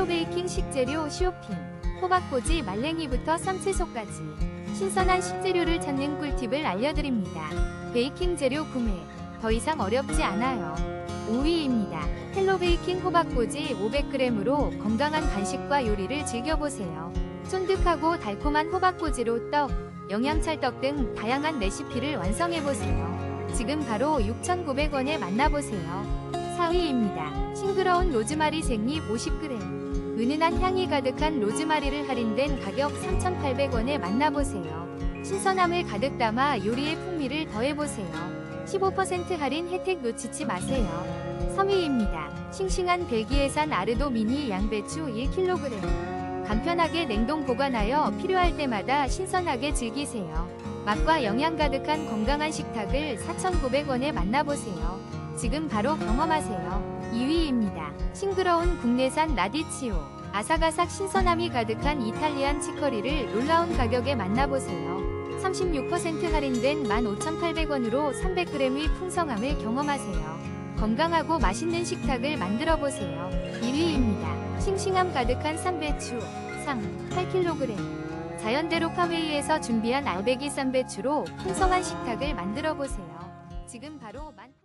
헬로 베이킹 식재료 쇼핑. 호박꼬지 말랭이부터 쌈채소까지. 신선한 식재료를 찾는 꿀팁을 알려드립니다. 베이킹 재료 구매. 더 이상 어렵지 않아요. 5위입니다. 헬로 베이킹 호박꼬지 500g으로 건강한 간식과 요리를 즐겨보세요. 쫀득하고 달콤한 호박꼬지로 떡, 영양찰떡 등 다양한 레시피를 완성해보세요. 지금 바로 6,900원에 만나보세요. 4위입니다. 싱그러운 로즈마리 생잎 50g. 은은한 향이 가득한 로즈마리를 할인된 가격 3,800원에 만나보세요. 신선함을 가득 담아 요리의 풍미를 더해보세요. 15% 할인 혜택 놓치지 마세요. 3위입니다. 싱싱한 벨기에산 아르도 미니 양배추 1kg. 간편하게 냉동 보관하여 필요할 때마다 신선하게 즐기세요. 맛과 영양 가득한 건강한 식탁을 4,900원에 만나보세요. 지금 바로 경험하세요. 2위입니다. 싱그러운 국내산 라디치오. 아삭아삭 신선함이 가득한 이탈리안 치커리를 놀라운 가격에 만나보세요. 36% 할인된 15,800원으로 300g의 풍성함을 경험하세요. 건강하고 맛있는 식탁을 만들어 보세요. 1위입니다. 싱싱함 가득한 쌈배추 상 8kg. 자연대로 파웨이에서 준비한 알배기 쌈배추로 풍성한 식탁을 만들어 보세요. 지금 바로 만